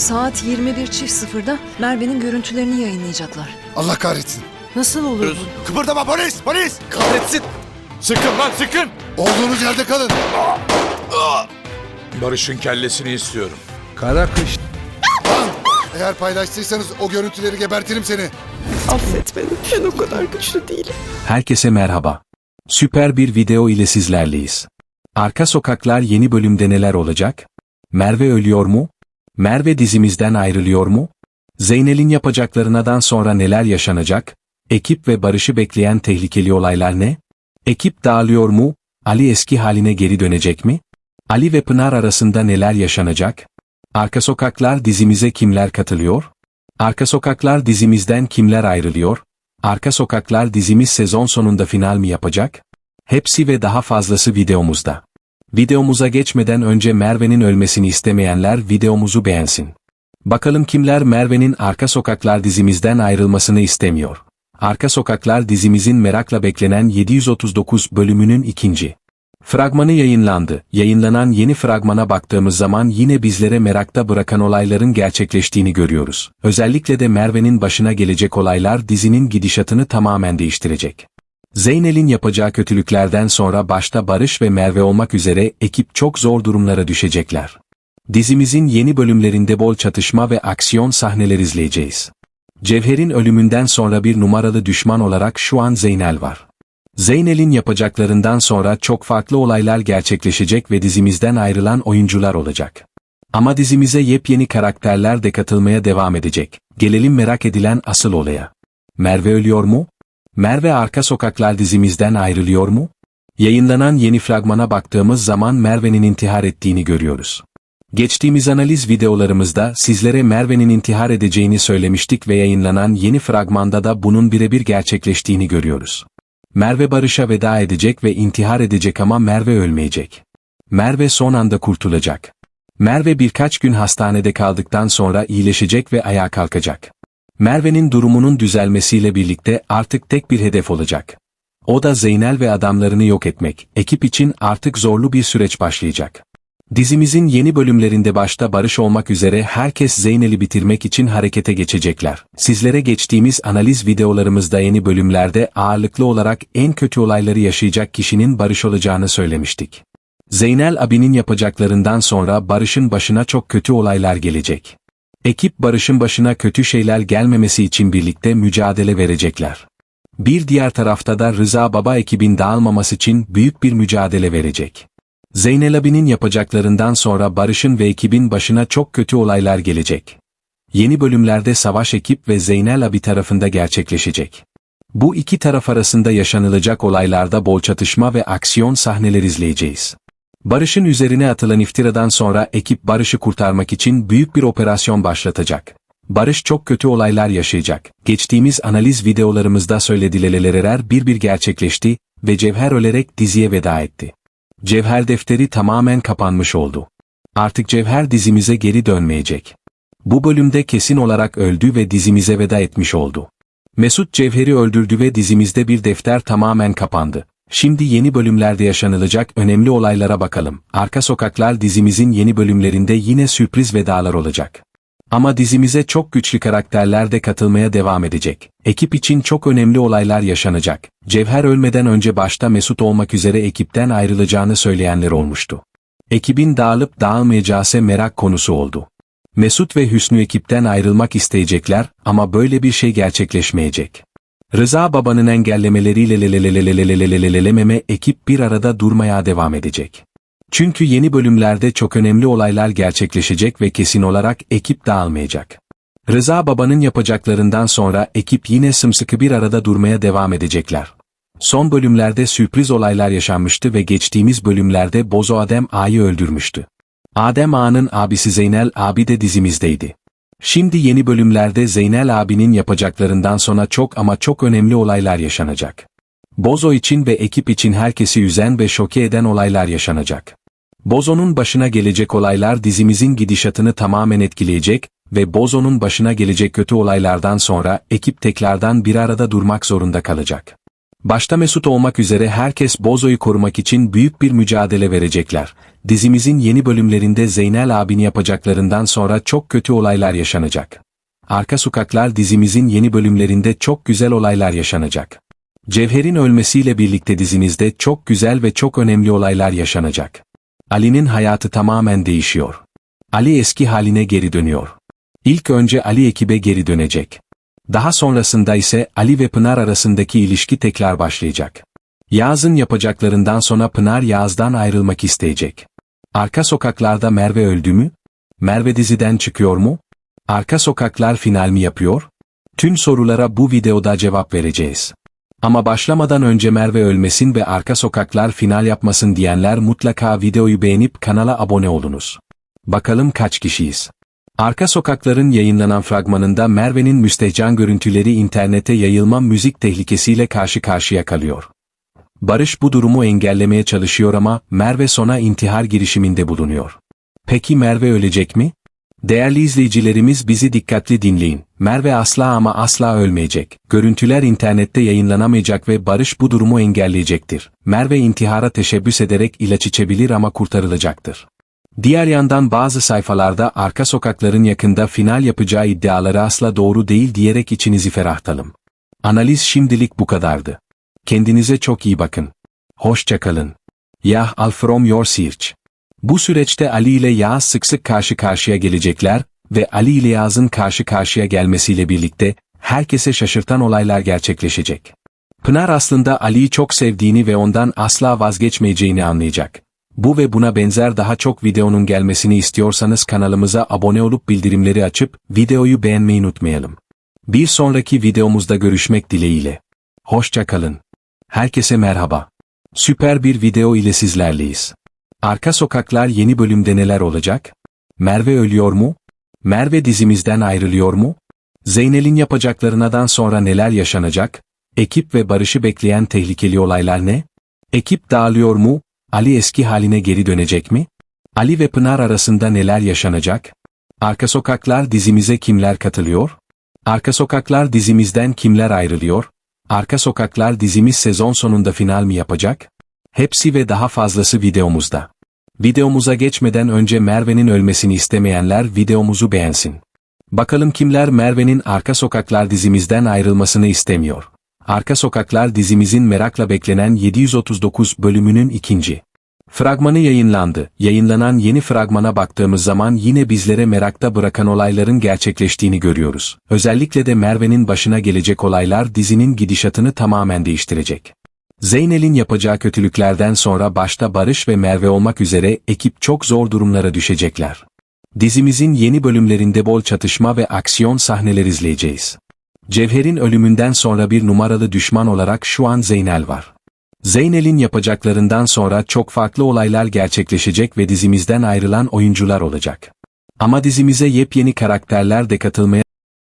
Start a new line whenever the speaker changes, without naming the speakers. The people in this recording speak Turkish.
Saat 21.00'da Merve'nin görüntülerini yayınlayacaklar.
Allah kahretsin.
Nasıl olur bu?
Kıpırdama polis polis.
Kahretsin. Sıkın lan sıkın.
Olduğunuz yerde kalın.
Barış'ın kellesini istiyorum.
Kara kış
eğer paylaştıysanız o görüntüleri gebertirim seni.
Affet beni. Ben o kadar güçlü değilim.
Herkese merhaba. Süper bir video ile sizlerleyiz. Arka Sokaklar yeni bölümde neler olacak? Merve ölüyor mu? Merve dizimizden ayrılıyor mu? Zeynel'in yapacaklarından sonra neler yaşanacak? Ekip ve Barış'ı bekleyen tehlikeli olaylar ne? Ekip dağılıyor mu? Ali eski haline geri dönecek mi? Ali ve Pınar arasında neler yaşanacak? Arka Sokaklar dizimize kimler katılıyor? Arka Sokaklar dizimizden kimler ayrılıyor? Arka Sokaklar dizimiz sezon sonunda final mi yapacak? Hepsi ve daha fazlası videomuzda. Videomuza geçmeden önce Merve'nin ölmesini istemeyenler videomuzu beğensin. Bakalım kimler Merve'nin Arka Sokaklar dizimizden ayrılmasını istemiyor. Arka Sokaklar dizimizin merakla beklenen 739 bölümünün ikinci. Fragmanı yayınlandı. Yayınlanan yeni fragmana baktığımız zaman yine bizlere merakta bırakan olayların gerçekleştiğini görüyoruz. Özellikle de Merve'nin başına gelecek olaylar dizinin gidişatını tamamen değiştirecek. Zeynel'in yapacağı kötülüklerden sonra başta Barış ve Merve olmak üzere ekip çok zor durumlara düşecekler. Dizimizin yeni bölümlerinde bol çatışma ve aksiyon sahneler izleyeceğiz. Cevher'in ölümünden sonra bir numaralı düşman olarak şu an Zeynel var. Zeynel'in yapacaklarından sonra çok farklı olaylar gerçekleşecek ve dizimizden ayrılan oyuncular olacak. Ama dizimize yepyeni karakterler de katılmaya devam edecek. Gelelim merak edilen asıl olaya. Merve ölüyor mu? Merve Arka Sokaklar dizimizden ayrılıyor mu? Yayınlanan yeni fragmana baktığımız zaman Merve'nin intihar ettiğini görüyoruz. Geçtiğimiz analiz videolarımızda sizlere Merve'nin intihar edeceğini söylemiştik ve yayınlanan yeni fragmanda da bunun birebir gerçekleştiğini görüyoruz. Merve Barış'a veda edecek ve intihar edecek ama Merve ölmeyecek. Merve son anda kurtulacak. Merve birkaç gün hastanede kaldıktan sonra iyileşecek ve ayağa kalkacak. Merve'nin durumunun düzelmesiyle birlikte artık tek bir hedef olacak. O da Zeynel ve adamlarını yok etmek. Ekip için artık zorlu bir süreç başlayacak. Dizimizin yeni bölümlerinde başta Barış olmak üzere herkes Zeynel'i bitirmek için harekete geçecekler. Sizlere geçtiğimiz analiz videolarımızda yeni bölümlerde ağırlıklı olarak en kötü olayları yaşayacak kişinin Barış olacağını söylemiştik. Zeynel abinin yapacaklarından sonra Barış'ın başına çok kötü olaylar gelecek. Ekip Barış'ın başına kötü şeyler gelmemesi için birlikte mücadele verecekler. Bir diğer tarafta da Rıza Baba ekibin dağılmaması için büyük bir mücadele verecek. Zeynel abinin yapacaklarından sonra Barış'ın ve ekibin başına çok kötü olaylar gelecek. Yeni bölümlerde savaş ekip ve Zeynel abi tarafında gerçekleşecek. Bu iki taraf arasında yaşanılacak olaylarda bol çatışma ve aksiyon sahneler izleyeceğiz. Barış'ın üzerine atılan iftiradan sonra ekip Barış'ı kurtarmak için büyük bir operasyon başlatacak. Barış çok kötü olaylar yaşayacak. Geçtiğimiz analiz videolarımızda söyledileler bir bir gerçekleşti ve Cevher ölerek diziye veda etti. Cevher defteri tamamen kapanmış oldu. Artık Cevher dizimize geri dönmeyecek. Bu bölümde kesin olarak öldü ve dizimize veda etmiş oldu. Mesut Cevher'i öldürdü ve dizimizde bir defter tamamen kapandı. Şimdi yeni bölümlerde yaşanılacak önemli olaylara bakalım. Arka Sokaklar dizimizin yeni bölümlerinde yine sürpriz vedalar olacak. Ama dizimize çok güçlü karakterler de katılmaya devam edecek. Ekip için çok önemli olaylar yaşanacak. Cevher ölmeden önce başta Mesut olmak üzere ekipten ayrılacağını söyleyenler olmuştu. Ekibin dağılıp dağılmayacağı ise merak konusu oldu. Mesut ve Hüsnü ekipten ayrılmak isteyecekler ama böyle bir şey gerçekleşmeyecek. Rıza babanın engellemeleriyle lelelelelelelelelelememe ekip bir arada durmaya devam edecek. Çünkü yeni bölümlerde çok önemli olaylar gerçekleşecek ve kesin olarak ekip dağılmayacak. Rıza babanın yapacaklarından sonra ekip yine sımsıkı bir arada durmaya devam edecekler. Son bölümlerde sürpriz olaylar yaşanmıştı ve geçtiğimiz bölümlerde Bozo Adem Ağa'yı öldürmüştü. Adem Ağa'nın abisi Zeynel abi de dizimizdeydi. Şimdi yeni bölümlerde Zeynel abinin yapacaklarından sonra çok ama çok önemli olaylar yaşanacak. Bozo için ve ekip için herkesi üzen ve şoke eden olaylar yaşanacak. Bozo'nun başına gelecek olaylar dizimizin gidişatını tamamen etkileyecek ve Bozo'nun başına gelecek kötü olaylardan sonra ekip tekrardan bir arada durmak zorunda kalacak. Başta Mesut olmak üzere herkes Bozo'yu korumak için büyük bir mücadele verecekler. Dizimizin yeni bölümlerinde Zeynel abini yapacaklarından sonra çok kötü olaylar yaşanacak. Arka Sokaklar dizimizin yeni bölümlerinde çok güzel olaylar yaşanacak. Cevher'in ölmesiyle birlikte dizimizde çok güzel ve çok önemli olaylar yaşanacak. Ali'nin hayatı tamamen değişiyor. Ali eski haline geri dönüyor. İlk önce Ali ekibe geri dönecek. Daha sonrasında ise Ali ve Pınar arasındaki ilişki tekrar başlayacak. Yağız'ın yapacaklarından sonra Pınar Yağız'dan ayrılmak isteyecek. Arka sokaklarda Merve öldü mü? Merve diziden çıkıyor mu? Arka sokaklar final mi yapıyor? Tüm sorulara bu videoda cevap vereceğiz. Ama başlamadan önce Merve ölmesin ve arka sokaklar final yapmasın diyenler mutlaka videoyu beğenip kanala abone olunuz. Bakalım kaç kişiyiz? Arka sokakların yayınlanan fragmanında Merve'nin müstehcan görüntüleri internete yayılma müzik tehlikesiyle karşı karşıya kalıyor. Barış bu durumu engellemeye çalışıyor ama Merve sona intihar girişiminde bulunuyor. Peki Merve ölecek mi? Değerli izleyicilerimiz bizi dikkatli dinleyin. Merve asla ama asla ölmeyecek. Görüntüler internette yayınlanamayacak ve Barış bu durumu engelleyecektir. Merve intihara teşebbüs ederek ilaç içebilir ama kurtarılacaktır. Diğer yandan bazı sayfalarda arka sokakların yakında final yapacağı iddiaları asla doğru değil diyerek içinizi ferahlatalım. Analiz şimdilik bu kadardı. Kendinize çok iyi bakın. Hoşçakalın. Yah al from your search. Bu süreçte Ali ile Yağız sık sık karşı karşıya gelecekler ve Ali ile Yağız'ın karşı karşıya gelmesiyle birlikte herkese şaşırtan olaylar gerçekleşecek. Pınar aslında Ali'yi çok sevdiğini ve ondan asla vazgeçmeyeceğini anlayacak. Bu ve buna benzer daha çok videonun gelmesini istiyorsanız kanalımıza abone olup bildirimleri açıp videoyu beğenmeyi unutmayalım. Bir sonraki videomuzda görüşmek dileğiyle. Hoşça kalın. Herkese merhaba. Süper bir video ile sizlerleyiz. Arka Sokaklar yeni bölümde neler olacak? Merve ölüyor mu? Merve dizimizden ayrılıyor mu? Zeynel'in yapacaklarınadan sonra neler yaşanacak? Ekip ve Barış'ı bekleyen tehlikeli olaylar ne? Ekip dağılıyor mu? Ali eski haline geri dönecek mi? Ali ve Pınar arasında neler yaşanacak? Arka Sokaklar dizimize kimler katılıyor? Arka Sokaklar dizimizden kimler ayrılıyor? Arka Sokaklar dizimiz sezon sonunda final mi yapacak? Hepsi ve daha fazlası videomuzda. Videomuza geçmeden önce Merve'nin ölmesini istemeyenler videomuzu beğensin. Bakalım kimler Merve'nin Arka Sokaklar dizimizden ayrılmasını istemiyor. Arka Sokaklar dizimizin merakla beklenen 739 bölümünün ikinci. Fragmanı yayınlandı. Yayınlanan yeni fragmana baktığımız zaman yine bizlere merakta bırakan olayların gerçekleştiğini görüyoruz. Özellikle de Merve'nin başına gelecek olaylar dizinin gidişatını tamamen değiştirecek. Zeynel'in yapacağı kötülüklerden sonra başta Barış ve Merve olmak üzere ekip çok zor durumlara düşecekler. Dizimizin yeni bölümlerinde bol çatışma ve aksiyon sahneler izleyeceğiz. Cevher'in ölümünden sonra bir numaralı düşman olarak şu an Zeynel var. Zeynel'in yapacaklarından sonra çok farklı olaylar gerçekleşecek ve dizimizden ayrılan oyuncular olacak. Ama dizimize yepyeni karakterler de katılmaya